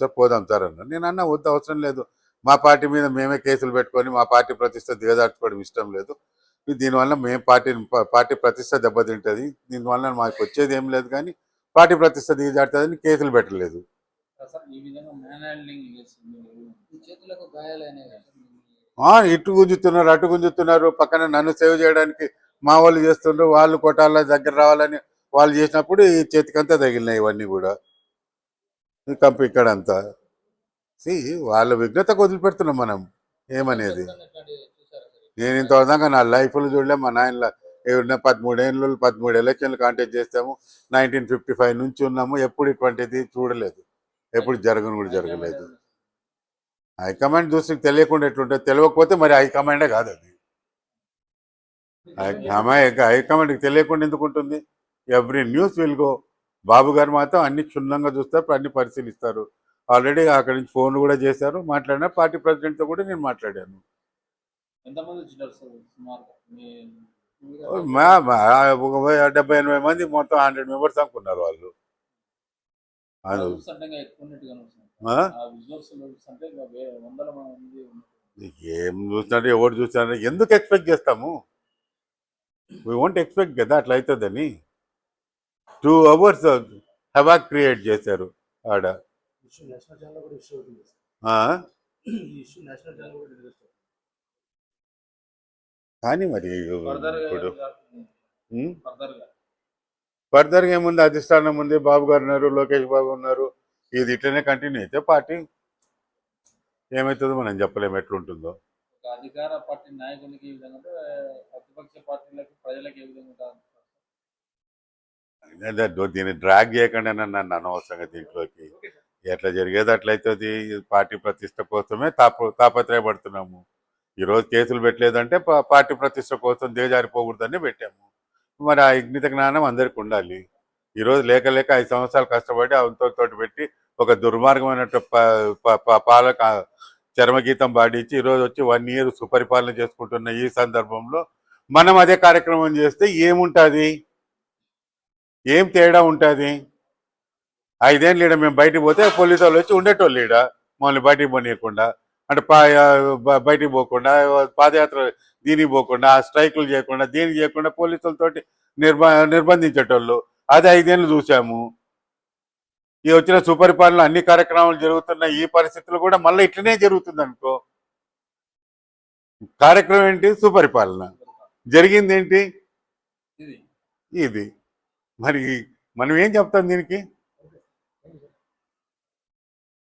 Sir పోదాం sir అన్నారు. నేను అన్న వద్దు అవసరం లేదు. మా పార్టీ మీద మేమే కేసులు పెట్టుకొని మా పార్టీ ప్రతిష్ట దిగదార్చుకోవడం ఇష్టం లేదు. దీనివల్ల మేము పార్టీ పార్టీ ప్రతిష్ట దెబ్బతింటుంది. దీనివల్ల మాకు వచ్చేది ఏం లేదు కానీ పార్టీ ప్రతిష్ట దిగజారుతుందని కేసులు పెట్టలేదు. ఇటు గుంజుతున్నారు అటు గుంజుతున్నారు. పక్కన నన్ను సేవ్ చేయడానికి మా వాళ్ళు చేస్తుండ్రు. వాళ్ళు కొట్టాల దగ్గర రావాలని వాళ్ళు చేసినప్పుడు ఈ చేతికంతా తగిలినాయి ఇవన్నీ కూడా. కంప ఇక్కడ అంతా వాళ్ళ విఘ్నతకు వదిలిపెడుతున్నాం మనం. ఏమనేది? నేను ఇంత చూసారా నేను ఇంతవరకు నా లైఫ్లో చూడలే మా నాయన ఏమన్నా పదమూడేళ్ళు పదమూడు ఎలక్షన్లు కాంటాక్ట్ చేస్తాము. నైన్టీన్ ఫిఫ్టీ ఫైవ్ నుంచి ఉన్నాము. ఎప్పుడు ఇటువంటిది చూడలేదు. ఎప్పుడు జరగను కూడా జరగలేదు. హైకమాండ్ చూసి తెలియకుండా ఎట్లుంటుంది తెలియకపోతే మరి హైకమాండే కాదు అది. హైకమాండ్ హైకమాండ్కి తెలియకుండా ఎందుకు ఉంటుంది? Every news will go Babu garu మాత్రం అన్ని క్షుణ్ణంగా చూస్తారు అన్ని పరిశీలిస్తారు. ఆల్రెడీ అక్కడి నుంచి ఫోన్ కూడా చేశారు మాట్లాడినా పార్టీ ప్రెసిడెంట్తో కూడా నేను మాట్లాడాను. ఒక డెబ్బై ఎనభై మంది మొత్తం హండ్రెడ్ మెంబర్స్ అనుకున్నారు వాళ్ళు. ఏం చూసినారు ఎవరు చూసినారు ఎందుకు ఎక్స్పెక్ట్ చేస్తాము? వీ వాంట్ ఎక్స్పెక్ట్ కదా అట్లా అవుతుందని టూ అవర్స్ హవాక్ క్రియేట్ చేశారు ఆడ. కానీ మరి ఫర్దర్గా ఇప్పుడు ఫర్దర్గా. ఏముంది? అధిష్టానం ఉంది బాబు గారు ఉన్నారు లోకేష్ బాబు ఉన్నారు. ఇది ఇట్లనే కంటిన్యూ అయితే పార్టీ ఏమవుతుందో మనం చెప్పలేము ఎట్లుంటుందో. అధికార పార్టీ నాయకునికి విధంగా ప్రతిపక్ష పార్టీలకు ప్రజలకు ఏ విధంగా దీన్ని డ్రాగ్ చేయకుండా నన్ను అనవసరంగా దీంట్లోకి ఎట్లా జరిగేది అట్లయితుంది పార్టీ ప్రతిష్ట కోసమే తాప తాపత్రయపడుతున్నాము. ఈరోజు కేసులు పెట్టలేదంటే పార్టీ ప్రతిష్ట కోసం దిగజారిపోకూడదని పెట్టాము. మరి ఆ విజ్ఞత జ్ఞానం అందరికి ఉండాలి. ఈరోజు లేక లేక ఐదు సంవత్సరాలు కష్టపడి తోటి పెట్టి ఒక దుర్మార్గమైన పాలక చర్మగీతం పాడించి ఈరోజు వచ్చి వన్ ఇయర్ సుపరిపాలన చేసుకుంటున్న ఈ సందర్భంలో మనం అదే కార్యక్రమం చేస్తే ఏముంటుంది? ఏం తేడా ఉంటుంది? ఐదేళ్ళు ఈడ మేము బయటికి పోతే పోలీసు వాళ్ళు వచ్చి ఉండేటోళ్ళు ఈడ మమ్మల్ని బయటికి పోనీయకుండా. అంటే పా బయటికి పోకుండా పాదయాత్ర దీనికి పోకుండా స్ట్రైకులు చేయకుండా దీనికి చేయకుండా పోలీసులతోటి నిర్బ నిర్బంధించేటోళ్ళు. అది ఐదేళ్ళు చూసాము. ఈ వచ్చిన సుపరిపాలన అన్ని కార్యక్రమాలు జరుగుతున్న ఈ పరిస్థితులు కూడా మళ్ళీ ఇట్లనే జరుగుతుంది అనుకో కార్యక్రమం ఏంటి? సుపరిపాలన. జరిగింది ఏంటి? ఇది. మరి మనం ఏం చెప్తాం దీనికి?